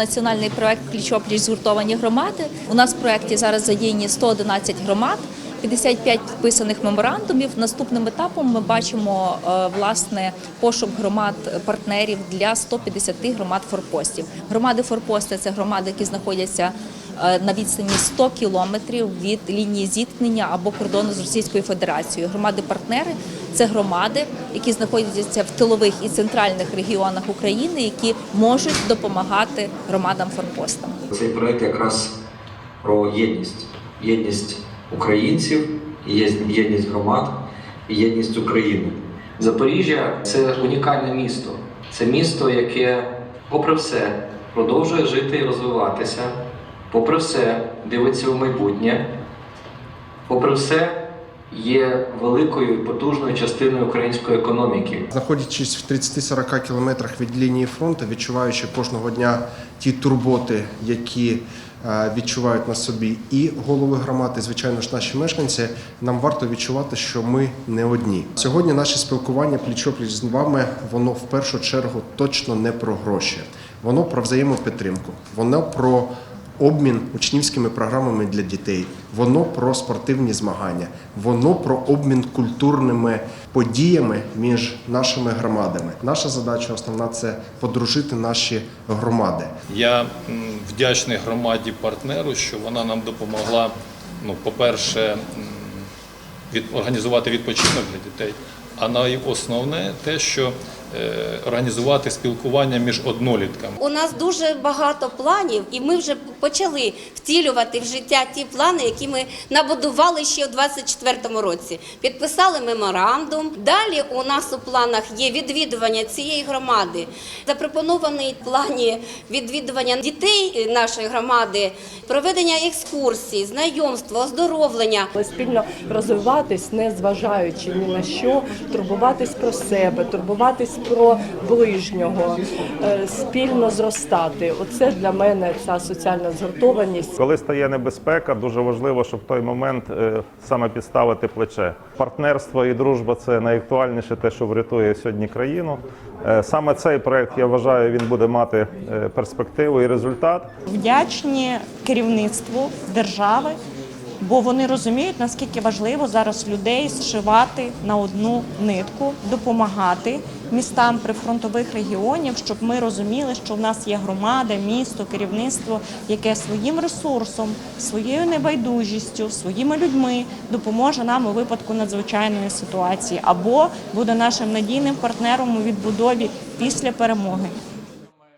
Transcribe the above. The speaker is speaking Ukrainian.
Національний проект Пліч-опліч згуртовані громади. У нас в проекті зараз задіяні 111 громад, 55 підписаних меморандумів. Наступним етапом ми бачимо е, власне пошук громад партнерів для 150 громад форпостів. Громади форпости це громади, які знаходяться е, на відстані 100 кілометрів від лінії зіткнення або кордону з Російською Федерацією. Громади-партнери це громади, які знаходяться в тилових і центральних регіонах України, які можуть допомагати громадам форпостам. Цей проект якраз про єдність, єдність українців, єдність громад єдність України. Запоріжжя це унікальне місто. Це місто, яке, попри все, продовжує жити і розвиватися, попри все, дивиться у майбутнє, попри все, є великою і потужною частиною української економіки. Знаходячись в 30-40 кілометрах від лінії фронту, відчуваючи кожного дня ті турботи, які відчувають на собі і голови громади, і, звичайно ж, наші мешканці, нам варто відчувати, що ми не одні. Сьогодні наше спілкування пліч-опліч з вами, воно в першу чергу точно не про гроші, воно про взаємопідтримку, воно про обмін учнівськими програмами для дітей, воно про спортивні змагання, воно про обмін культурними подіями між нашими громадами. Наша задача основна це подружити наші громади. Я вдячний громаді партнеру, що вона нам допомогла. Ну, по-перше, від організувати відпочинок для дітей. А найосновне те, що е, організувати спілкування між однолітками. У нас дуже багато планів, і ми вже почали втілювати в життя ті плани, які ми набудували ще у 2024 році. Підписали меморандум. Далі у нас у планах є відвідування цієї громади. Запропонований в плані відвідування дітей нашої громади, проведення екскурсій, знайомства, оздоровлення. Спільно розвиватись, не зважаючи ні на що, турбуватись про себе, турбуватись про ближнього, е, спільно зростати. Оце для мене ця соціальна згуртованість. Коли стає небезпека, дуже важливо, щоб в той момент е, саме підставити плече. Партнерство і дружба це найактуальніше те, що врятує сьогодні країну. Е, Саме цей проект я вважаю, він буде мати е, перспективу і результат. вдячні керівництву держави, бо вони розуміють, наскільки важливо зараз людей зшивати на одну нитку, допомагати містам прифронтових регіонів, щоб ми розуміли, що в нас є громада, місто, керівництво, яке своїм ресурсом, своєю небайдужістю, своїми людьми допоможе нам у випадку надзвичайної ситуації або буде нашим надійним партнером у відбудові після перемоги.